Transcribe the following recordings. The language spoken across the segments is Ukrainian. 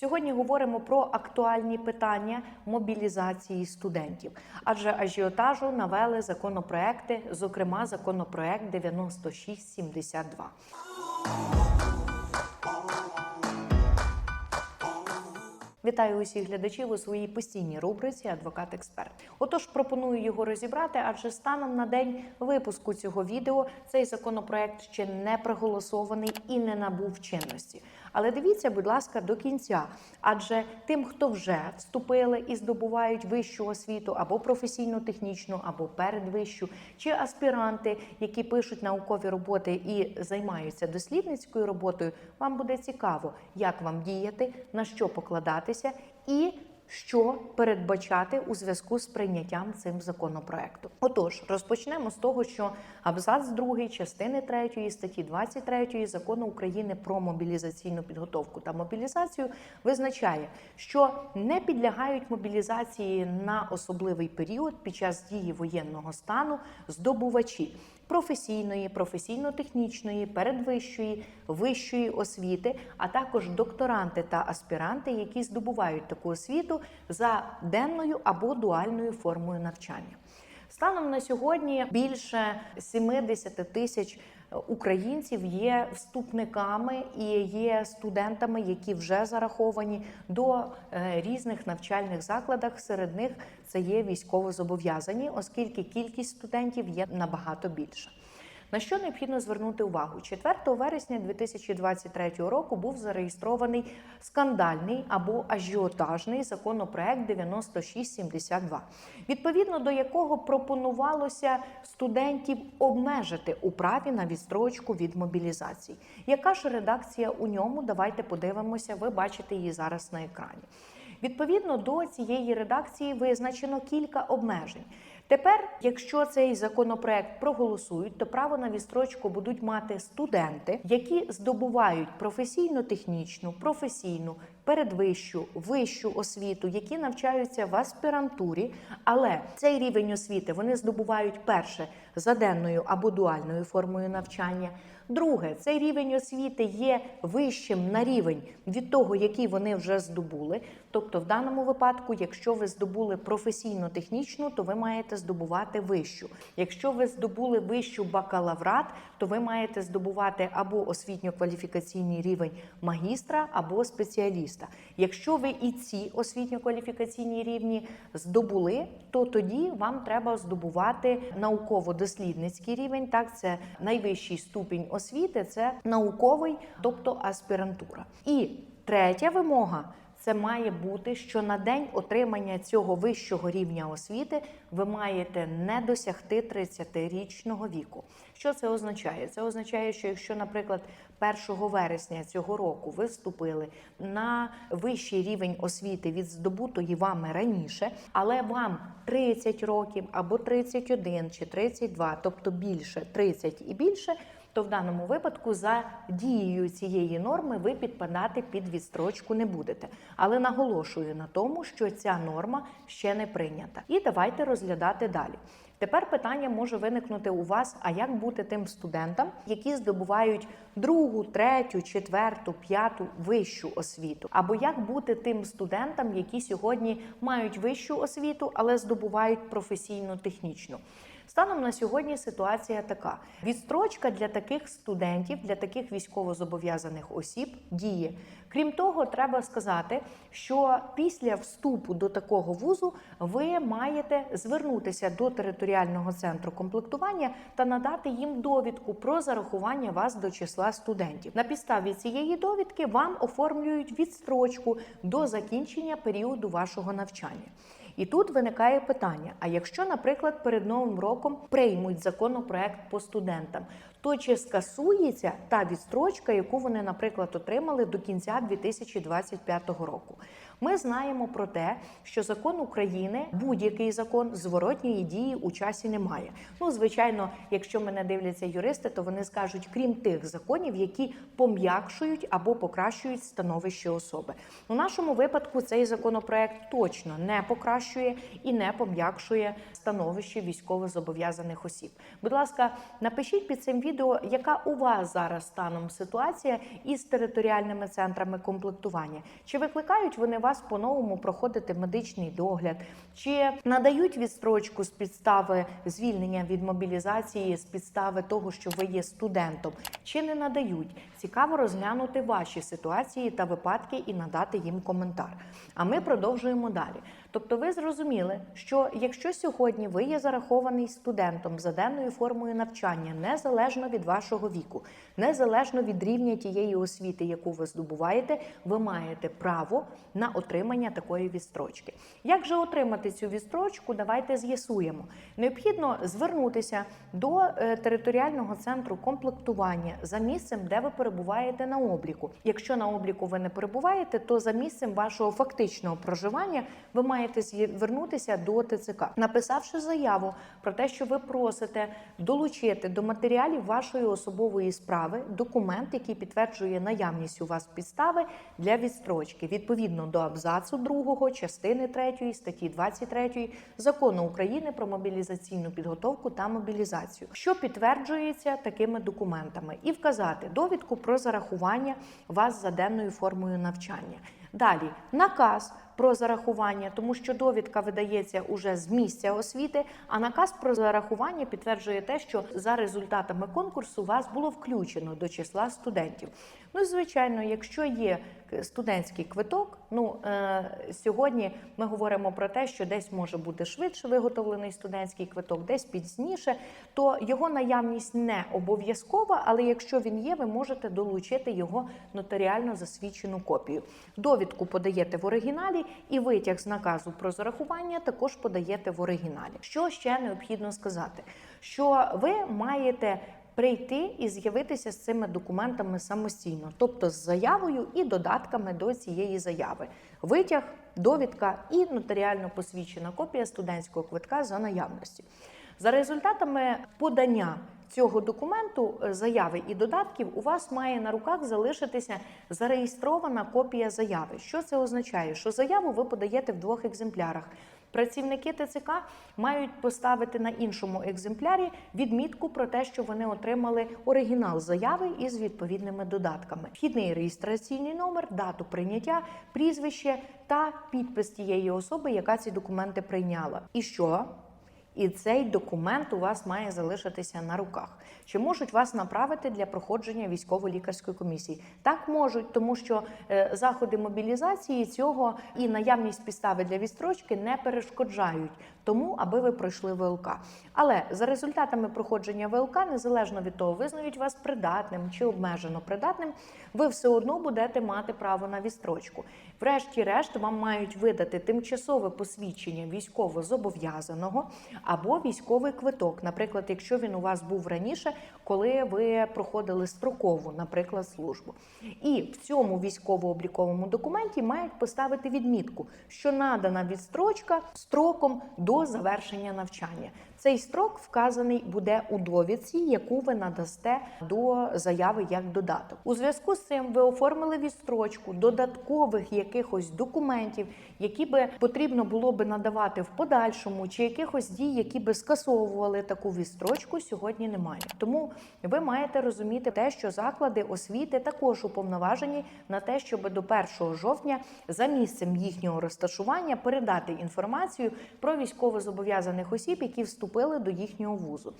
Сьогодні говоримо про актуальні питання мобілізації студентів, адже ажіотажу навели законопроекти, зокрема законопроект 9672. Вітаю усіх глядачів у своїй постійній рубриці Адвокат-експерт. Отож, пропоную його розібрати, адже станом на день випуску цього відео цей законопроект ще не проголосований і не набув чинності. Але дивіться, будь ласка, до кінця. Адже тим, хто вже вступили і здобувають вищу освіту або професійно-технічну, або передвищу, чи аспіранти, які пишуть наукові роботи і займаються дослідницькою роботою, вам буде цікаво, як вам діяти, на що покладатися і що передбачати у зв'язку з прийняттям цим законопроекту. Отож, розпочнемо з того, що абзац 2 частини 3 статті 23 закону України про мобілізаційну підготовку та мобілізацію визначає, що не підлягають мобілізації на особливий період під час дії воєнного стану здобувачі професійної, професійно-технічної, передвищої, вищої освіти, а також докторанти та аспіранти, які здобувають таку освіту за денною або дуальною формою навчання. Станом на сьогодні більше 70 тисяч українців є вступниками і є студентами, які вже зараховані до е, різних навчальних закладах. Серед них це є військовозобов'язані, оскільки кількість студентів є набагато більша. На що необхідно звернути увагу? 4 вересня 2023 року був зареєстрований скандальний або ажіотажний законопроект 9672, відповідно до якого пропонувалося студентів обмежити у праві на відстрочку від мобілізації. Яка ж редакція у ньому? Давайте подивимося. Ви бачите її зараз на екрані. Відповідно до цієї редакції визначено кілька обмежень. Тепер, якщо цей законопроект проголосують, то право на відстрочку будуть мати студенти, які здобувають професійно-технічну, професійну, передвищу, вищу освіту, які навчаються в аспірантурі, але цей рівень освіти вони здобувають перше за денною або дуальною формою навчання. Друге, цей рівень освіти є вищим на рівень від того, який вони вже здобули. Тобто, в даному випадку, якщо ви здобули професійно-технічну, то ви маєте здобувати вищу. Якщо ви здобули вищу бакалаврат, то ви маєте здобувати або освітньо-кваліфікаційний рівень магістра або спеціаліста. Якщо ви і ці освітньо-кваліфікаційні рівні здобули, то тоді вам треба здобувати науково-дослідницький рівень. Так, це найвищий ступінь освіти, це науковий, тобто аспірантура. І третя вимога. Це має бути, що на день отримання цього вищого рівня освіти ви маєте не досягти 30-річного віку. Що це означає? Це означає, що якщо, наприклад, 1 вересня цього року ви вступили на вищий рівень освіти від здобутої вами раніше, але вам 30 років або 31 чи 32, тобто більше 30 і більше то в даному випадку за дією цієї норми ви підпадати під відстрочку не будете. Але наголошую на тому, що ця норма ще не прийнята. І давайте розглядати далі. Тепер питання може виникнути у вас: а як бути тим студентам, які здобувають другу, третю, четверту, п'яту вищу освіту? Або як бути тим студентам, які сьогодні мають вищу освіту, але здобувають професійну технічну? Станом на сьогодні ситуація така: відстрочка для таких студентів, для таких військовозобов'язаних осіб діє. Крім того, треба сказати, що після вступу до такого вузу ви маєте звернутися до територіального центру комплектування та надати їм довідку про зарахування вас до числа студентів. На підставі цієї довідки вам оформлюють відстрочку до закінчення періоду вашого навчання. І тут виникає питання: а якщо, наприклад, перед новим роком приймуть законопроект по студентам, то чи скасується та відстрочка, яку вони, наприклад, отримали до кінця 2025 року? Ми знаємо про те, що закон України, будь-який закон зворотньої дії у часі немає. Ну, звичайно, якщо мене дивляться юристи, то вони скажуть, крім тих законів, які пом'якшують або покращують становище особи. У нашому випадку цей законопроект точно не покращує і не пом'якшує становище військовозобов'язаних осіб. Будь ласка, напишіть під цим відео. яка у вас зараз станом ситуація із територіальними центрами комплектування. Чи викликають вони вас по-новому проходити медичний догляд, чи надають відстрочку з підстави звільнення від мобілізації, з підстави того, що ви є студентом, чи не надають? Цікаво розглянути ваші ситуації та випадки і надати їм коментар. А ми продовжуємо далі. Тобто, ви зрозуміли, що якщо сьогодні ви є зарахований студентом за денною формою навчання, незалежно від вашого віку, незалежно від рівня тієї освіти, яку ви здобуваєте, ви маєте право на отримання такої відстрочки. Як же отримати цю відстрочку? Давайте з'ясуємо. Необхідно звернутися до е, територіального центру комплектування за місцем, де ви перебуваєте на обліку. Якщо на обліку ви не перебуваєте, то за місцем вашого фактичного проживання ви маєте звернутися до ТЦК, написавши заяву про те, що ви просите долучити до матеріалів вашої особової справи документ, який підтверджує наявність у вас підстави для відстрочки. Відповідно до абзацу 2 частини 3 статті 23 закону України про мобілізаційну підготовку та мобілізацію, що підтверджується такими документами, і вказати довідку про зарахування вас за денною формою навчання. Далі. Наказ про зарахування, тому що довідка видається уже з місця освіти, а наказ про зарахування підтверджує те, що за результатами конкурсу вас було включено до числа студентів. Ну, звичайно, якщо є студентський квиток, ну е, сьогодні ми говоримо про те, що десь може бути швидше виготовлений студентський квиток, десь пізніше, то його наявність не обов'язкова, але якщо він є, ви можете долучити його нотаріально засвідчену копію. Довідку подаєте в оригіналі, і витяг з наказу про зарахування також подаєте в оригіналі. Що ще необхідно сказати? Що ви маєте прийти і з'явитися з цими документами самостійно, тобто з заявою і додатками до цієї заяви. Витяг, довідка і нотаріально посвідчена копія студентського квитка за наявності. За результатами подання цього документу, е, заяви і додатків, у вас має на руках залишитися зареєстрована копія заяви. Що це означає? Що заяву ви подаєте в двох екземплярах. Працівники ТЦК мають поставити на іншому екземплярі відмітку про те, що вони отримали оригінал заяви із відповідними додатками: вхідний реєстраційний номер, дату прийняття, прізвище та підпис тієї особи, яка ці документи прийняла. І що? І цей документ у вас має залишитися на руках. Чи можуть вас направити для проходження військово-лікарської комісії? Так можуть, тому що е, заходи мобілізації цього і наявність підстави для відстрочки не перешкоджають тому, аби ви пройшли ВЛК. Але за результатами проходження ВЛК, незалежно від того, визнають вас придатним чи обмежено придатним, ви все одно будете мати право на вістрочку. Врешті-решт, вам мають видати тимчасове посвідчення військово зобов'язаного або військовий квиток, наприклад, якщо він у вас був раніше, коли ви проходили строкову, наприклад, службу. І в цьому військово-обліковому документі мають поставити відмітку, що надана відстрочка строком до завершення навчання. Цей строк вказаний буде у довідці, яку ви надасте до заяви як додаток. У зв'язку з цим ви оформили відстрочку додаткових якихось документів, які би потрібно було би надавати в подальшому, чи якихось дій, які би скасовували таку відстрочку, сьогодні немає. Тому ви маєте розуміти те, що заклади освіти також уповноважені на те, щоб до 1 жовтня за місцем їхнього розташування передати інформацію про військовозобов'язаних осіб, які вступили до їхнього вузу.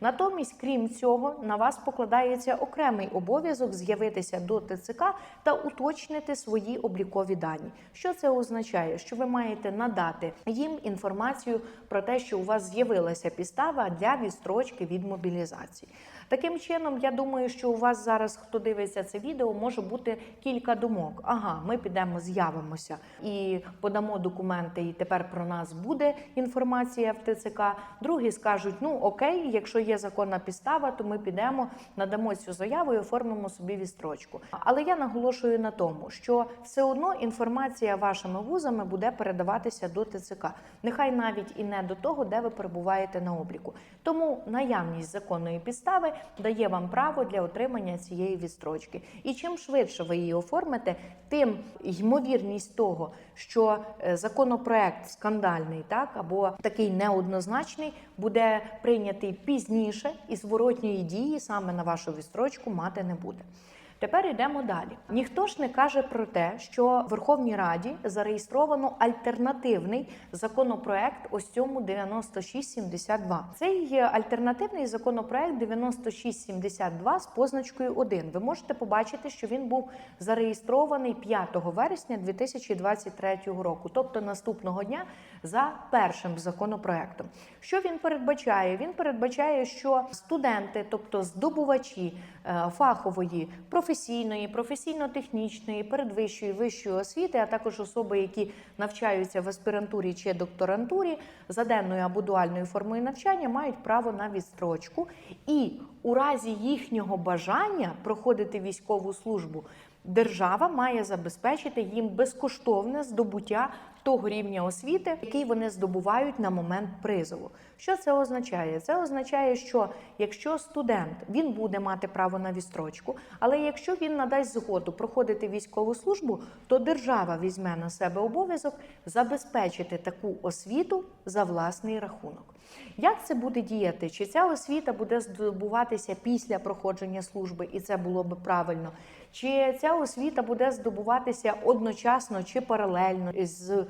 Натомість, крім цього, на вас покладається окремий обов'язок з'явитися до ТЦК та уточнити свої облікові дані. Що це означає? Що ви маєте надати їм інформацію про те, що у вас з'явилася підстава для відстрочки від мобілізації. Таким чином, я думаю, що у вас зараз, хто дивиться це відео, може бути кілька думок. Ага, ми підемо, з'явимося і подамо документи, і тепер про нас буде інформація в ТЦК. Другі скажуть: ну окей, якщо є законна підстава, то ми підемо, надамо цю заяву і оформимо собі відстрочку. Але я наголошую на тому, що все одно інформація вашими вузами буде передаватися до ТЦК. Нехай навіть і не до того, де ви перебуваєте на обліку. Тому наявність законної підстави дає вам право для отримання цієї відстрочки. І чим швидше ви її оформите, тим ймовірність того, що е, законопроект скандальний, так або такий неоднозначний, буде прийнятий пізніше і зворотньої дії саме на вашу відстрочку мати не буде. Тепер йдемо далі. Ніхто ж не каже про те, що в Верховній Раді зареєстровано альтернативний законопроект ось цьому 9672. Цей альтернативний законопроект 9672 з позначкою 1. Ви можете побачити, що він був зареєстрований 5 вересня 2023 року, тобто наступного дня за першим законопроектом. Що він передбачає? Він передбачає, що студенти, тобто здобувачі е, фахової, професійної, професійно-технічної, передвищої вищої освіти, а також особи, які навчаються в аспірантурі чи докторантурі за денною або дуальною формою навчання, мають право на відстрочку, і у разі їхнього бажання проходити військову службу. Держава має забезпечити їм безкоштовне здобуття того рівня освіти, який вони здобувають на момент призову. Що це означає? Це означає, що якщо студент він буде мати право на відстрочку, але якщо він надасть згоду проходити військову службу, то держава візьме на себе обов'язок забезпечити таку освіту за власний рахунок. Як це буде діяти? Чи ця освіта буде здобуватися після проходження служби, і це було би правильно? Чи ця освіта буде здобуватися одночасно чи паралельно з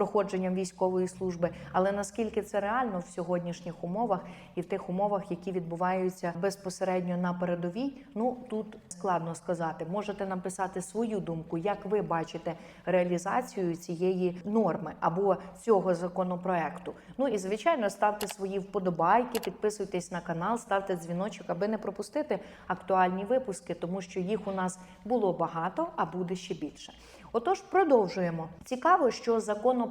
проходженням військової служби? Але наскільки це реально в сьогоднішніх умовах і в тих умовах, які відбуваються безпосередньо на передовій? Ну тут складно сказати. Можете написати свою думку, як ви бачите реалізацію цієї норми або цього законопроекту. Ну і звичайно, ставте свої вподобайки, підписуйтесь на канал, ставте дзвіночок, аби не пропустити актуальні випуски, тому що їх у нас було багато, а буде ще більше. Отож, продовжуємо. Цікаво, що законопроект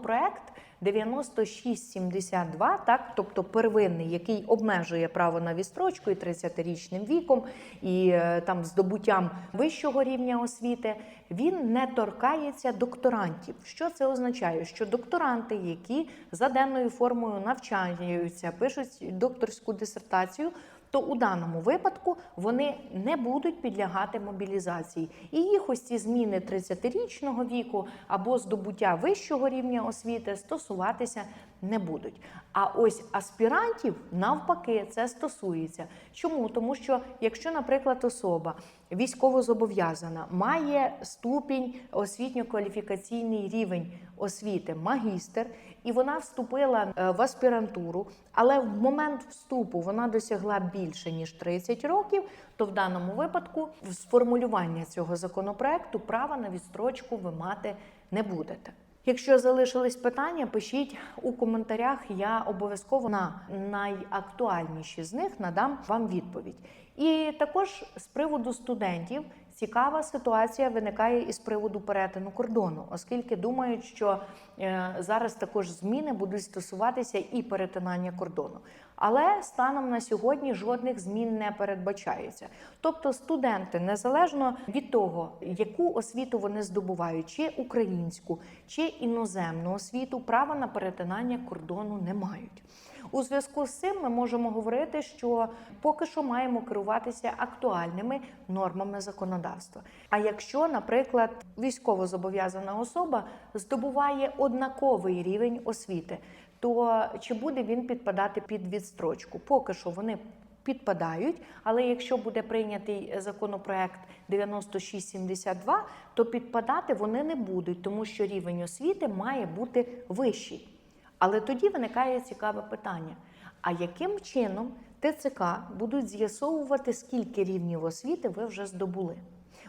9672, так, тобто первинний, який обмежує право на відстрочку і 30-річним віком, і е, там здобуттям вищого рівня освіти, він не торкається докторантів. Що це означає? Що докторанти, які за денною формою навчаються, пишуть докторську дисертацію то у даному випадку вони не будуть підлягати мобілізації. І їх ось ці зміни 30-річного віку або здобуття вищого рівня освіти стосуватися не будуть. А ось аспірантів навпаки це стосується. Чому? Тому що якщо, наприклад, особа військовозобов'язана має ступінь освітньо-кваліфікаційний рівень освіти, магістр, і вона вступила е, в аспірантуру, але в момент вступу вона досягла більше ніж 30 років, то в даному випадку з формулювання цього законопроекту права на відстрочку ви мати не будете. Якщо залишились питання, пишіть у коментарях. Я обов'язково на найактуальніші з них надам вам відповідь. І також з приводу студентів цікава ситуація виникає із приводу перетину кордону, оскільки думають, що е, зараз також зміни будуть стосуватися і перетинання кордону. Але станом на сьогодні жодних змін не передбачається. Тобто, студенти незалежно від того, яку освіту вони здобувають, чи українську, чи іноземну освіту, права на перетинання кордону не мають. У зв'язку з цим ми можемо говорити, що поки що маємо керуватися актуальними нормами законодавства. А якщо, наприклад, військовозобов'язана особа здобуває однаковий рівень освіти, то чи буде він підпадати під відстрочку? Поки що вони підпадають, але якщо буде прийнятий законопроект 9672, то підпадати вони не будуть, тому що рівень освіти має бути вищий. Але тоді виникає цікаве питання: а яким чином ТЦК будуть з'ясовувати, скільки рівнів освіти ви вже здобули?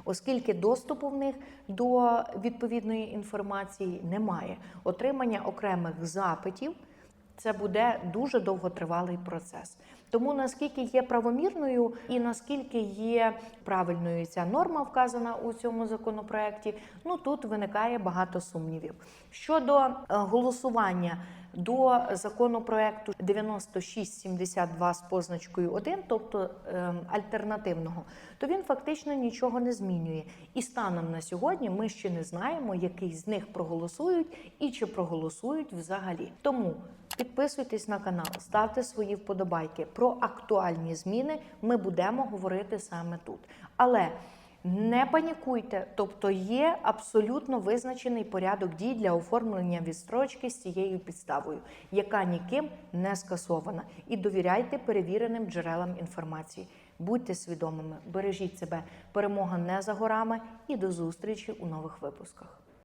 Оскільки доступу в них до відповідної інформації немає, отримання окремих запитів це буде дуже довготривалий процес. Тому наскільки є правомірною і наскільки є правильною ця норма вказана у цьому законопроекті, ну тут виникає багато сумнівів. Щодо е, голосування до законопроекту 9672 з позначкою 1, тобто е, альтернативного, то він фактично нічого не змінює. І станом на сьогодні ми ще не знаємо, який з них проголосують і чи проголосують взагалі. Тому підписуйтесь на канал, ставте свої вподобайки. про актуальні зміни ми будемо говорити саме тут. Але не панікуйте, тобто є абсолютно визначений порядок дій для оформлення відстрочки з цією підставою, яка ніким не скасована. І довіряйте перевіреним джерелам інформації. Будьте свідомими, бережіть себе. Перемога не за горами і до зустрічі у нових випусках.